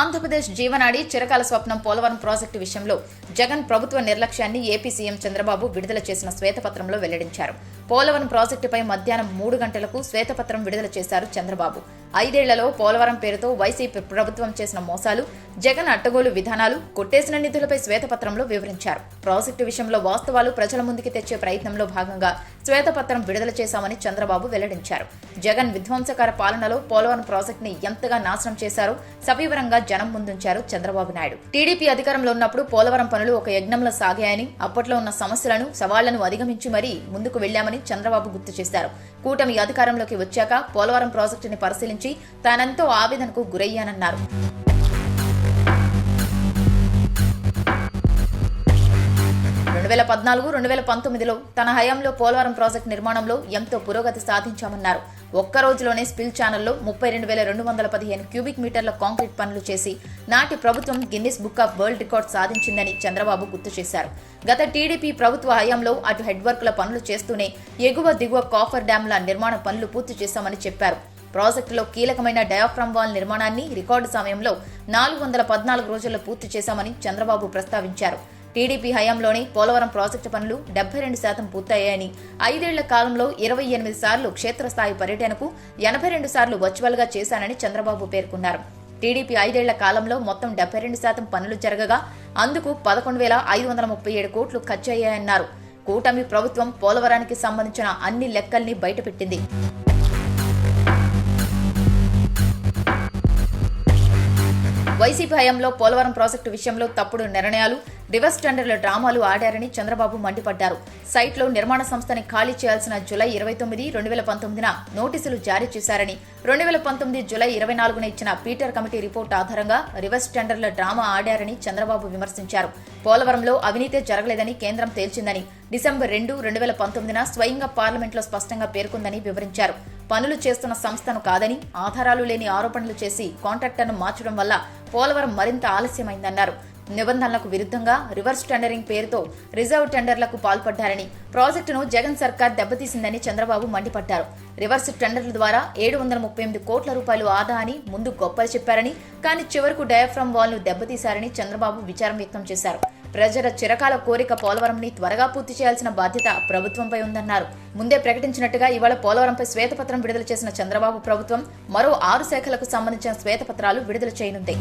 ఆంధ్రప్రదేశ్ జీవనాడి చిరకాల స్వప్నం పోలవరం ప్రాజెక్టు విషయంలో జగన్ ప్రభుత్వ నిర్లక్ష్యాన్ని ఏపీ సీఎం చంద్రబాబు విడుదల చేసిన శ్వేతపత్రంలో వెల్లడించారు. పోలవరం ప్రాజెక్టుపై మధ్యాహ్నం మూడు గంటలకు శ్వేతపత్రం విడుదల చేశారు చంద్రబాబు. ఐదేళ్ళలో పోలవరం పేరుతో వైసీపీ ప్రభుత్వం చేసిన మోసాలు జగన్ అట్టగోలు విధానాలు కొట్టేసిన నిధులపై శ్వేతపత్రంలో వివరించారు. ప్రాజెక్టు విషయంలో వాస్తవాలు ప్రజల ముందుకు తెచ్చే ప్రయత్నంలో భాగంగా శ్వేతపత్రం విడుదల చేశామని చంద్రబాబు వెల్లడించారు. జగన్ విధ్వంసకర పాలనలో పోలవరం ప్రాజెక్టుని ఎంతగా నాశనం చేశారో సవివరంగా జనం ముందుంచారు చంద్రబాబు నాయుడు. టీడీపీ అధికారంలో ఉన్నప్పుడు పోలవరం పనులు ఒక యజ్ఞంలో సాగాయని అప్పట్లో ఉన్న సమస్యలను సవాళ్ళను అధిగమించి మరీ ముందుకు వెళ్ళామని చంద్రబాబు గుర్తు చేశారు. కూటమి అధికారంలోకి వచ్చాక పోలవరం ప్రాజెక్టుని పరిశీలించి తానెంతో ఆవేదనకు గురయ్యానన్నారు. రెండు వేల పద్నాలుగు రెండు వేల పంతొమ్మిదిలో తన హయాంలో పోలవరం ప్రాజెక్టు నిర్మాణంలో ఎంతో పురోగతి సాధించామన్నారు ఒక్క రోజులోనే స్పిల్ ఛానల్లో ముప్పై రెండు వేల రెండు వందల పదిహేను క్యూబిక్ మీటర్ల కాంక్రీట్ పనులు చేసి నాటి ప్రభుత్వం Guinness book of world record సాధించిందని చంద్రబాబు గుర్తు చేశారు. గత టీడీపీ ప్రభుత్వ హయాంలో అటు హెడ్ వర్క్ల పనులు చేస్తూనే ఎగువ దిగువ కాఫర్ డ్యాంల నిర్మాణ పనులు పూర్తి చేశామని చెప్పారు. ప్రాజెక్టులో కీలకమైన డయాఫ్రమ్ వాల్ నిర్మాణాన్ని రికార్డు సమయంలో నాలుగు వందల పద్నాలుగు రోజుల్లో పూర్తి చేశామని చంద్రబాబు ప్రస్తావించారు. టీడీపీ హయాంలోనే పోలవరం ప్రాజెక్టు పనులు డెబ్బై రెండు శాతం పూర్తయ్యాయని ఐదేళ్ళ కాలంలో ఇరవై ఎనిమిది సార్లు క్షేత్రస్థాయి పర్యటనకు ఎనభై రెండు సార్లు వర్చువల్గా చేశానని చంద్రబాబు పేర్కొన్నారు. టీడీపీ ఐదేళ్ళ కాలంలో మొత్తం డెబ్బై రెండు శాతం పనులు జరగగా అందుకు పదకొండు వేల ఐదు వందల ముప్పై ఏడు కోట్లు ఖర్చయ్యాయన్నారు. కూటమి ప్రభుత్వం పోలవరానికి సంబంధించిన అన్ని లెక్కల్ని బయటపెట్టింది. వైసీపీ హయాంలో పోలవరం ప్రాజెక్టు విషయంలో తప్పుడు నిర్ణయాలు రివర్స్ టెండర్ల డ్రామాలు ఆడారని చంద్రబాబు మండిపడ్డారు. సైట్లో నిర్మాణ సంస్థని ఖాళీ చేయాల్సిన జులై ఇరవై తొమ్మిది రెండు వేల పంతొమ్మిదిన నోటీసులు జారీ చేశారని రెండు వేల పంతొమ్మిది జులై ఇరవై నాలుగున ఇచ్చిన పీటర్ కమిటీ రిపోర్ట్ ఆధారంగా రివర్స్ టెండర్ల డ్రామా ఆడారని చంద్రబాబు విమర్శించారు. పోలవరంలో అవినీతి జరగలేదని కేంద్రం తేల్చిందని డిసెంబర్ రెండు రెండు వేల పంతొమ్మిదిన స్వయంగా పార్లమెంట్లో స్పష్టంగా పేర్కొందని వివరించారు. పనులు చేస్తున్న సంస్థను కాదని ఆధారాలు లేని ఆరోపణలు చేసి కాంట్రాక్టర్ను మార్చడం వల్ల పోలవరం మరింత ఆలస్యమైందన్నారు. నిబంధనలకు విరుద్ధంగా రివర్స్ టెండరింగ్ పేరుతో రిజర్వ్ టెండర్లకు పాల్పడ్డారని ప్రాజెక్టును జగన్ సర్కార్ దెబ్బతీసిందని చంద్రబాబు మండిపడ్డారు. రివర్స్ టెండర్ల ద్వారా ఏడు వందల ముప్పై ఎనిమిది కోట్ల రూపాయలు ఆదా అని ముందు గొప్పలు చెప్పారని కానీ చివరకు డయాఫ్రమ్ వాల్ను దెబ్బతీశారని చంద్రబాబు విచారం వ్యక్తం చేశారు. ప్రజల చిరకాల కోరిక పోలవరంని త్వరగా పూర్తి చేయాల్సిన బాధ్యత ప్రభుత్వంపై ఉందన్నారు. ముందే ప్రకటించినట్టుగా ఇవాళ పోలవరంపై శ్వేతపత్రం విడుదల చేసిన చంద్రబాబు ప్రభుత్వం మరో ఆరు శాఖలకు సంబంధించిన శ్వేతపత్రాలు విడుదల చేయనుంది.